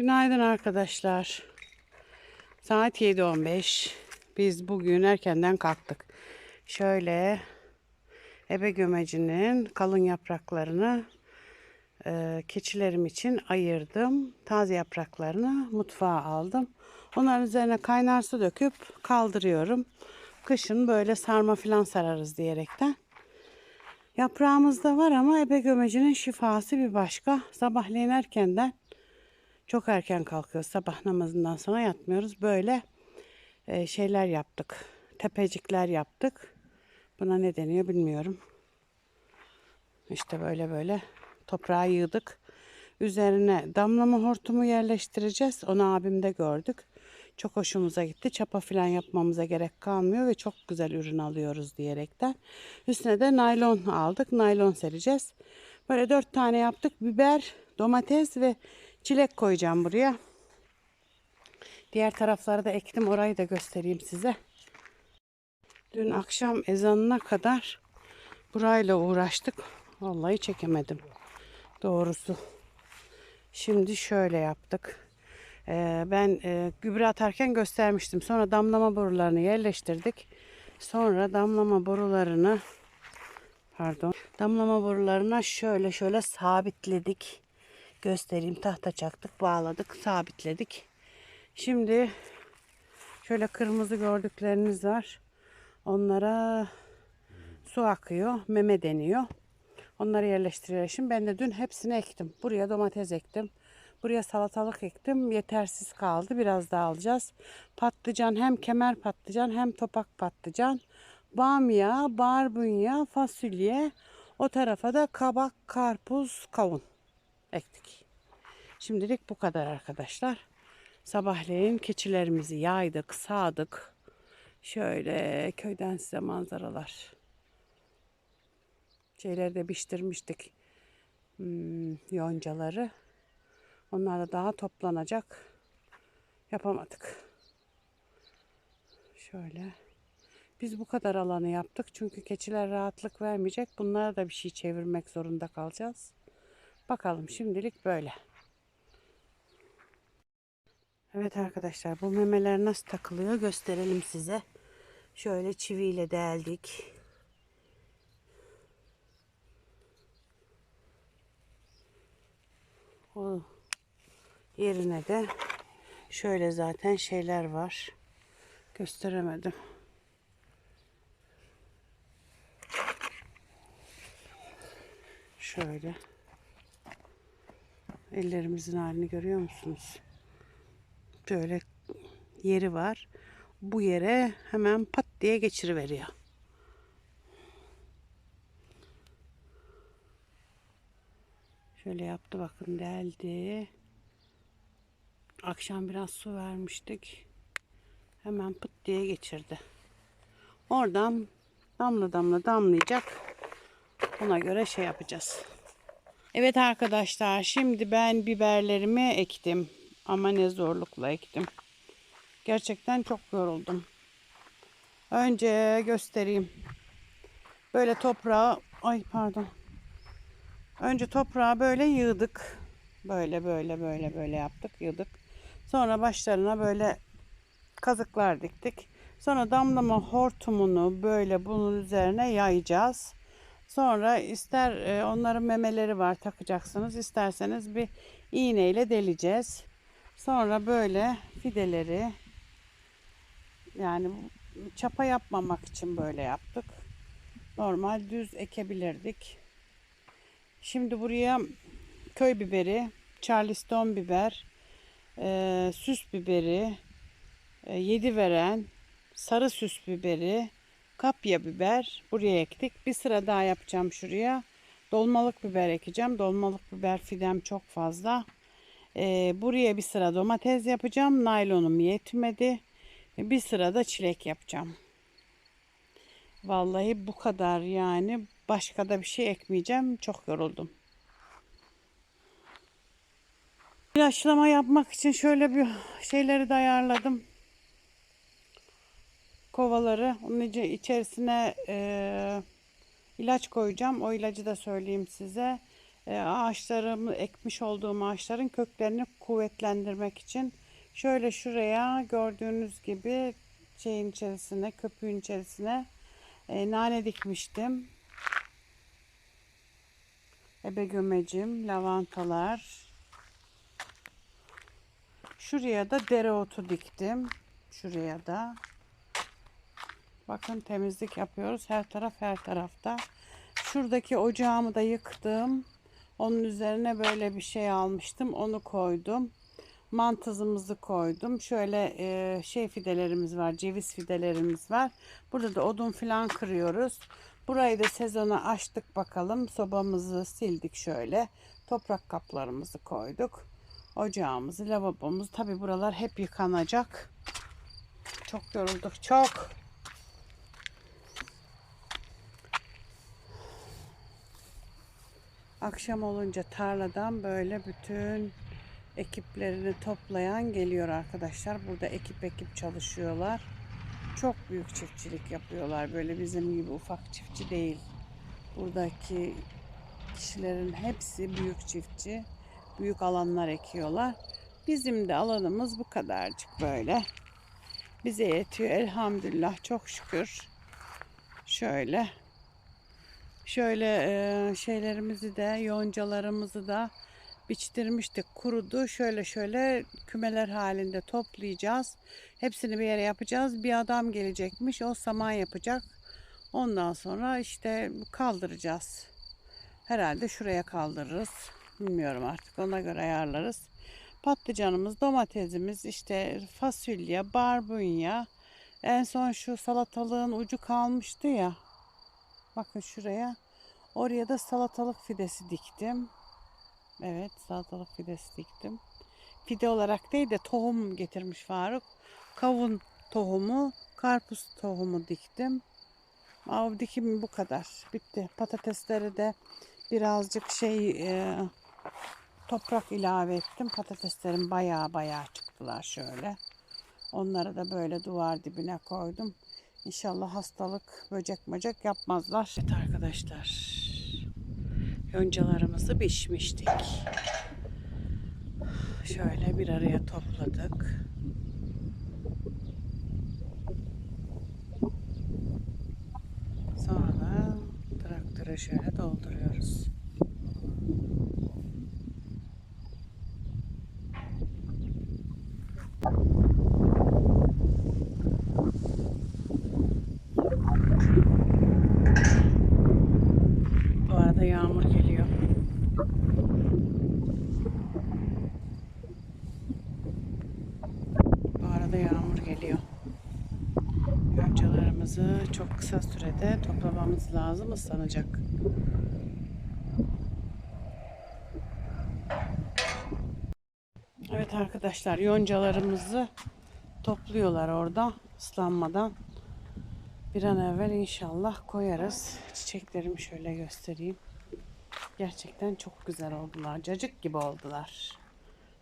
Günaydın arkadaşlar. Saat 7.15. Biz bugün erkenden kalktık. Şöyle ebe gömecinin kalın yapraklarını e, keçilerim için ayırdım. Taze yapraklarını mutfağa aldım. Onların üzerine kaynar su döküp kaldırıyorum. Kışın böyle sarma filan sararız diyerekten. Yaprağımız da var ama ebe gömecinin şifası bir başka. Sabahleyin erkenden çok erken kalkıyoruz. Sabah namazından sonra yatmıyoruz. Böyle e, şeyler yaptık. Tepecikler yaptık. Buna ne deniyor bilmiyorum. İşte böyle böyle toprağı yığdık. Üzerine damlama hortumu yerleştireceğiz. Onu abimde gördük. Çok hoşumuza gitti. Çapa falan yapmamıza gerek kalmıyor ve çok güzel ürün alıyoruz diyerekten. Üstüne de naylon aldık. Naylon sereceğiz. Böyle dört tane yaptık. Biber, domates ve çilek koyacağım buraya. Diğer tarafları da ektim. Orayı da göstereyim size. Dün akşam ezanına kadar burayla uğraştık. Vallahi çekemedim. Doğrusu. Şimdi şöyle yaptık. Ee, ben e, gübre atarken göstermiştim. Sonra damlama borularını yerleştirdik. Sonra damlama borularını pardon damlama borularına şöyle şöyle sabitledik. Göstereyim. Tahta çaktık, bağladık, sabitledik. Şimdi şöyle kırmızı gördükleriniz var. Onlara su akıyor. Meme deniyor. Onları yerleştiriyor. Şimdi ben de dün hepsini ektim. Buraya domates ektim. Buraya salatalık ektim. Yetersiz kaldı. Biraz daha alacağız. Patlıcan hem kemer patlıcan hem topak patlıcan. Bamya, barbunya, fasulye. O tarafa da kabak, karpuz, kavun ektik. Şimdilik bu kadar arkadaşlar. Sabahleyin keçilerimizi yaydık, sağdık. Şöyle köyden size manzaralar. Şeyleri de biçtirmiştik. Hmm, yoncaları. Onlar da daha toplanacak. Yapamadık. Şöyle. Biz bu kadar alanı yaptık. Çünkü keçiler rahatlık vermeyecek. Bunlara da bir şey çevirmek zorunda kalacağız. Bakalım şimdilik böyle. Evet arkadaşlar bu memeler nasıl takılıyor gösterelim size. Şöyle çiviyle deldik. O yerine de şöyle zaten şeyler var. Gösteremedim. Şöyle. Ellerimizin halini görüyor musunuz? Böyle yeri var. Bu yere hemen pat diye geçiriveriyor. Şöyle yaptı bakın deldi. Akşam biraz su vermiştik. Hemen pıt diye geçirdi. Oradan damla damla damlayacak. Ona göre şey yapacağız. Evet arkadaşlar şimdi ben biberlerimi ektim. Ama ne zorlukla ektim. Gerçekten çok yoruldum. Önce göstereyim. Böyle toprağı ay pardon. Önce toprağı böyle yığdık. Böyle böyle böyle böyle yaptık yığdık. Sonra başlarına böyle kazıklar diktik. Sonra damlama hortumunu böyle bunun üzerine yayacağız. Sonra ister e, onların memeleri var takacaksınız. isterseniz bir iğneyle deleceğiz. Sonra böyle fideleri yani çapa yapmamak için böyle yaptık. Normal düz ekebilirdik. Şimdi buraya köy biberi, charleston biber, e, süs biberi, e, yedi veren, sarı süs biberi, kapya biber buraya ektik. Bir sıra daha yapacağım şuraya. Dolmalık biber ekeceğim. Dolmalık biber fidem çok fazla. Ee, buraya bir sıra domates yapacağım. Naylonum yetmedi. Bir sıra da çilek yapacağım. Vallahi bu kadar yani. Başka da bir şey ekmeyeceğim. Çok yoruldum. İlaçlama yapmak için şöyle bir şeyleri de ayarladım. Kovaları. Onun içerisine e, ilaç koyacağım. O ilacı da söyleyeyim size. e, ağaçlarımı ekmiş olduğum ağaçların köklerini kuvvetlendirmek için şöyle şuraya gördüğünüz gibi şeyin içerisine köpüğün içerisine e, nane dikmiştim. Ebe gömecim, lavantalar. Şuraya da dereotu diktim. Şuraya da. Bakın temizlik yapıyoruz. Her taraf her tarafta. Şuradaki ocağımı da yıktım. Onun üzerine böyle bir şey almıştım. Onu koydum. Mantızımızı koydum. Şöyle e, şey fidelerimiz var. Ceviz fidelerimiz var. Burada da odun falan kırıyoruz. Burayı da sezona açtık bakalım. Sobamızı sildik şöyle. Toprak kaplarımızı koyduk. Ocağımızı, lavabomuzu. Tabi buralar hep yıkanacak. Çok yorulduk. Çok. Akşam olunca tarladan böyle bütün ekiplerini toplayan geliyor arkadaşlar. Burada ekip ekip çalışıyorlar. Çok büyük çiftçilik yapıyorlar. Böyle bizim gibi ufak çiftçi değil. Buradaki kişilerin hepsi büyük çiftçi. Büyük alanlar ekiyorlar. Bizim de alanımız bu kadarcık böyle. Bize yetiyor elhamdülillah çok şükür. Şöyle Şöyle e, şeylerimizi de yoncalarımızı da biçtirmiştik. Kurudu. Şöyle şöyle kümeler halinde toplayacağız. Hepsini bir yere yapacağız. Bir adam gelecekmiş. O saman yapacak. Ondan sonra işte kaldıracağız. Herhalde şuraya kaldırırız. Bilmiyorum artık. Ona göre ayarlarız. Patlıcanımız, domatesimiz, işte fasulye, barbunya. En son şu salatalığın ucu kalmıştı ya. Bakın şuraya. Oraya da salatalık fidesi diktim. Evet salatalık fidesi diktim. Fide olarak değil de tohum getirmiş Faruk. Kavun tohumu, karpuz tohumu diktim. Av dikimi bu kadar. Bitti. Patatesleri de birazcık şey e, toprak ilave ettim. Patateslerim baya baya çıktılar şöyle. Onları da böyle duvar dibine koydum. İnşallah hastalık, böcek böcek yapmazlar. Evet arkadaşlar. Yoncalarımızı biçmiştik. Şöyle bir araya topladık. Sonra traktöre şöyle dolduruyoruz. Bu arada yağmur geliyor. Bu arada yağmur geliyor. Yoncalarımızı çok kısa sürede toplamamız lazım ıslanacak. Evet arkadaşlar yoncalarımızı topluyorlar orada ıslanmadan. Bir an evvel inşallah koyarız. Çiçeklerimi şöyle göstereyim. Gerçekten çok güzel oldular. Cacık gibi oldular.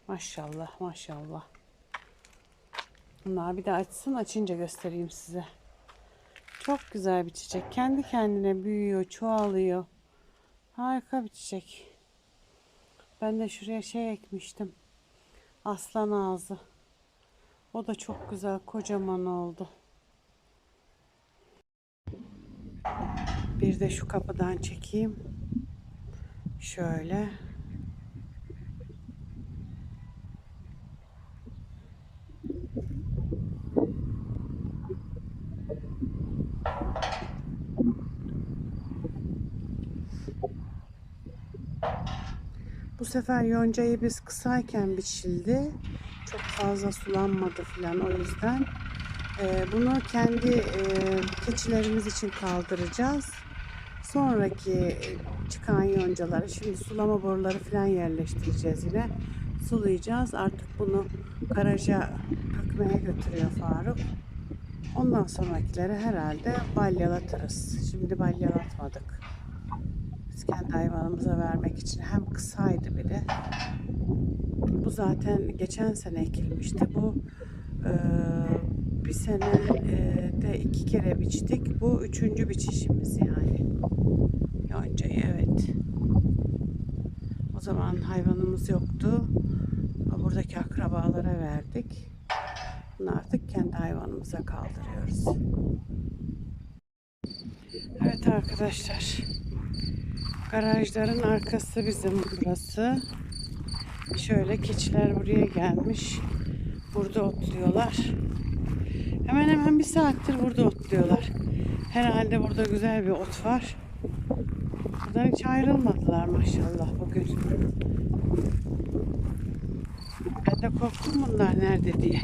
Maşallah maşallah. Bunlar bir de açsın açınca göstereyim size. Çok güzel bir çiçek. Kendi kendine büyüyor, çoğalıyor. Harika bir çiçek. Ben de şuraya şey ekmiştim. Aslan ağzı. O da çok güzel, kocaman oldu. Bir de şu kapıdan çekeyim. Şöyle. Bu sefer yoncayı biz kısayken biçildi. Çok fazla sulanmadı filan o yüzden. Ee, bunu kendi e, keçilerimiz için kaldıracağız. Sonraki e, çıkan yoncaları şimdi sulama boruları falan yerleştireceğiz yine. Sulayacağız. Artık bunu garaja takmaya götürüyor Faruk. Ondan sonrakileri herhalde balyalatırız. Şimdi balyalatmadık. Biz kendi hayvanımıza vermek için hem kısaydı bir de. Bu zaten geçen sene ekilmişti. Bu e, bir sene e, de iki kere biçtik. Bu üçüncü biçişimiz yani. Yoncayı evet. zaman hayvanımız yoktu. Buradaki akrabalara verdik. Bunu artık kendi hayvanımıza kaldırıyoruz. Evet arkadaşlar. Garajların arkası bizim burası. Şöyle keçiler buraya gelmiş. Burada otluyorlar. Hemen hemen bir saattir burada otluyorlar. Herhalde burada güzel bir ot var. Buradan hiç ayrılmadılar maşallah bugün. Ben de korktum bunlar nerede diye.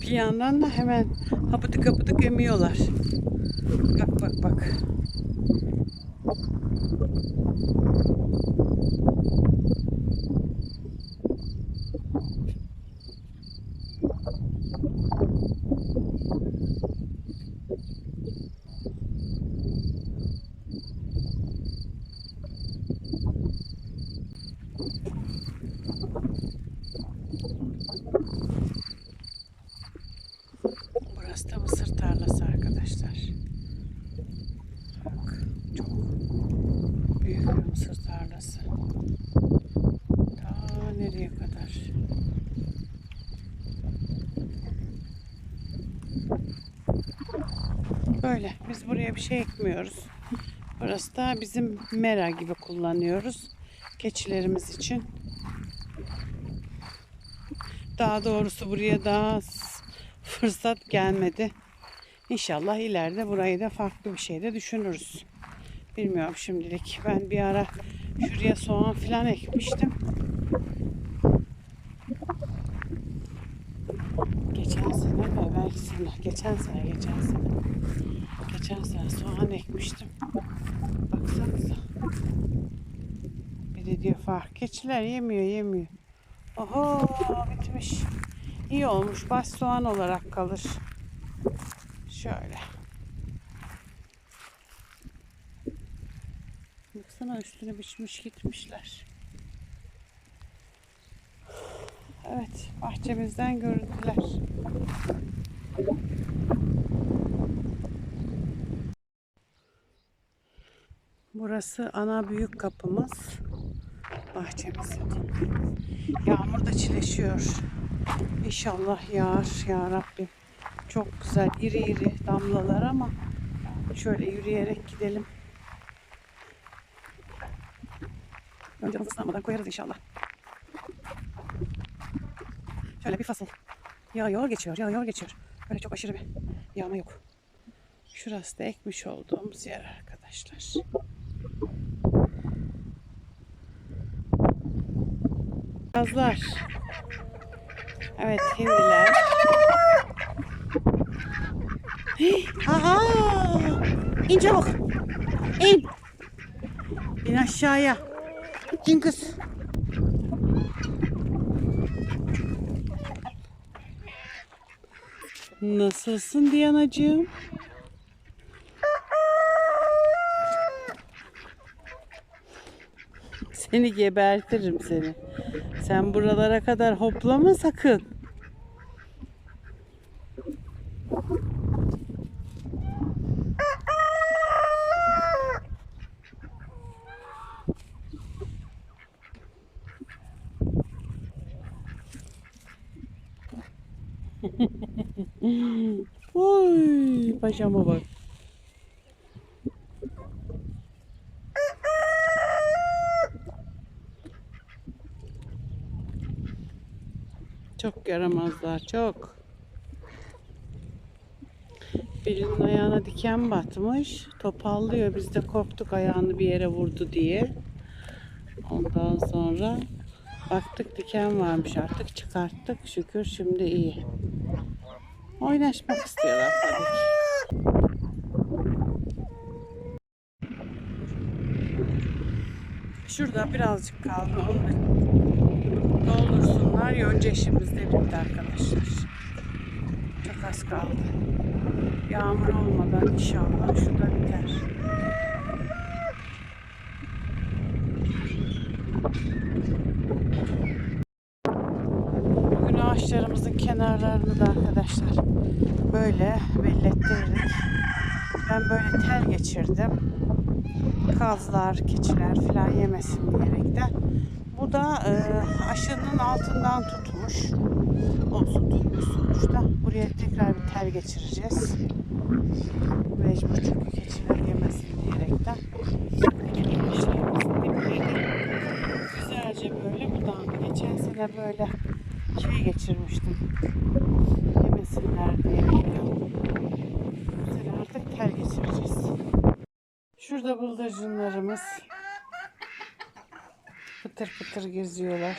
Bir yandan da hemen hapıdık hapıdık emiyorlar. Bak bak bak. Burası da mısır tarlası arkadaşlar. Bak çok büyük bir mısır tarlası. Ta nereye kadar? Böyle. Biz buraya bir şey ekmiyoruz. Burası da bizim mera gibi kullanıyoruz. Keçilerimiz için. Daha doğrusu buraya daha fırsat gelmedi. İnşallah ileride burayı da farklı bir şeyde düşünürüz. Bilmiyorum şimdilik. Ben bir ara şuraya soğan filan ekmiştim. Geçen sene mi? Belki sene. Geçen sene, geçen sene. Geçen sene soğan ekmiştim. Baksanıza. Bir de diyor fark. Keçiler yemiyor, yemiyor. Oho bitmiş. İyi olmuş. Baş soğan olarak kalır. Şöyle. Baksana üstüne biçmiş gitmişler. Evet, bahçemizden görüntüler. Burası ana büyük kapımız. Bahçemizin. Yağmur da çileşiyor. İnşallah yağar ya Rabbim. Çok güzel iri iri damlalar ama şöyle yürüyerek gidelim. Önce ıslanmadan koyarız inşallah. Şöyle bir fasıl. Yağıyor geçiyor, yağıyor geçiyor. Böyle çok aşırı bir yağma yok. Şurası da ekmiş olduğumuz yer arkadaşlar. Gazlar. Evet hindiler. Aha! İn çabuk. İn. İn aşağıya. İn kız. Nasılsın Diyanacığım? Seni gebertirim seni. Sen buralara kadar hoplama sakın. Oy, paşama bak. Çok yaramazlar, çok. Birinin ayağına diken batmış. Topallıyor. Biz de korktuk ayağını bir yere vurdu diye. Ondan sonra baktık diken varmış artık çıkarttık. Şükür şimdi iyi. Oynaşmak istiyorlar tabii. Şurada birazcık kaldı. Da doldursunlar. Yonca işimiz de bitti arkadaşlar. Çok az kaldı. Yağmur olmadan inşallah şu da biter. Bugün kenarlarını da arkadaşlar böyle bellettirdik. Ben böyle tel geçirdim. kazlar, keçiler falan yemesin diyerekten. Bu da e, aşının altından tutmuş. Olsun tutmuş sonuçta. Buraya tekrar bir tel geçireceğiz. Mecbur çünkü keçiler yemesin diyerekten. Şeyimizin dibine güzelce böyle budandı. Geçen sene böyle şey geçirmiştim. Yemesinler diye. Bu artık tel geçireceğiz. Şurada bıldırcınlarımız pıtır pıtır geziyorlar.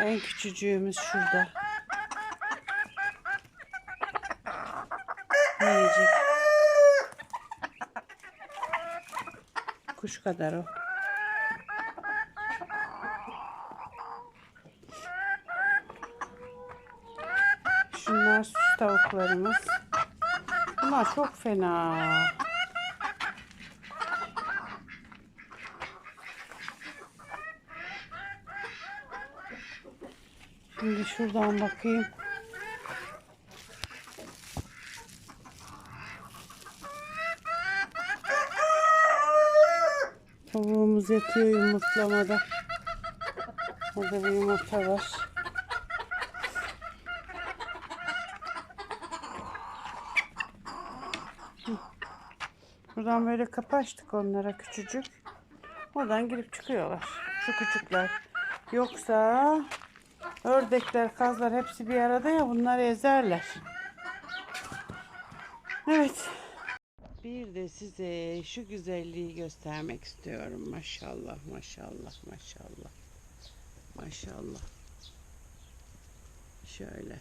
En küçücüğümüz şurada. Minicik. Kuş kadar o. Şunlar süs tavuklarımız. Bunlar çok fena. Şimdi şuradan bakayım. Tavuğumuz yatıyor yumurtlamada. Orada bir yumurta var. Buradan böyle kapı açtık onlara küçücük. Oradan girip çıkıyorlar. Şu küçükler. Yoksa ördekler, kazlar hepsi bir arada ya bunları ezerler. Evet. Bir de size şu güzelliği göstermek istiyorum. Maşallah, maşallah, maşallah. Maşallah. Şöyle.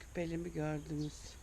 Küpelimi gördünüz.